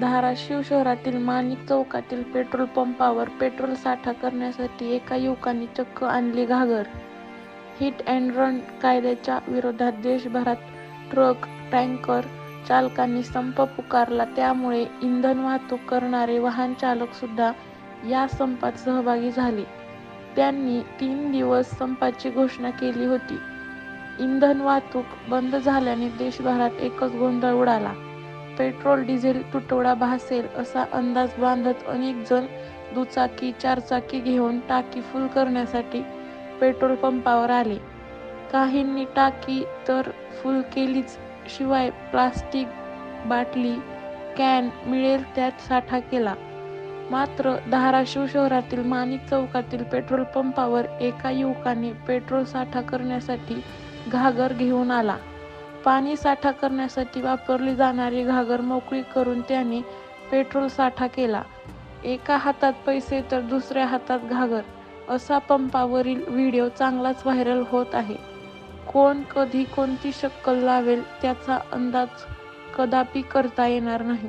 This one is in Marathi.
धाराशिव शहरातील माणिक चौकातील पेट्रोल पंपावर पेट्रोल साठा करण्यासाठी एका युवकाने चक्क आणली घागर. हिट अँड रन कायद्याच्या विरोधात देशभरात ट्रक टँकर चालकांनी संप पुकारला. त्यामुळे इंधन वाहतूक करणारे वाहन चालक सुद्धा या संपात सहभागी झाले. त्यांनी तीन दिवस संपाची घोषणा केली होती. इंधन वाहतूक बंद झाल्याने देशभरात एकच गोंधळ उडाला. पेट्रोल डिझेल तुटवडा भासेल असा अंदाज बांधत अनेक जण दुचाकी चारचाकी घेऊन टाकी फुल करण्यासाठी पेट्रोल पंपावर आले. काहींनी टाकी तर फुल केलीच शिवाय प्लास्टिक बाटली कॅन मिळेल त्यात साठा केला. मात्र धाराशिव शहरातील माणिक चौकातील पेट्रोल पंपावर एका युवकाने पेट्रोल साठा करण्यासाठी घागर घेऊन आला. पाणी साठा करण्यासाठी वापरली जाणारी घागर मोकळी करून त्याने पेट्रोल साठा केला. एका हातात पैसे तर दुसऱ्या हातात घागर असा पंपावरील व्हिडिओ चांगलाच व्हायरल होत आहे. कोण कधी कोणती शक्कल लावेल त्याचा अंदाज कदापि करता येणार नाही.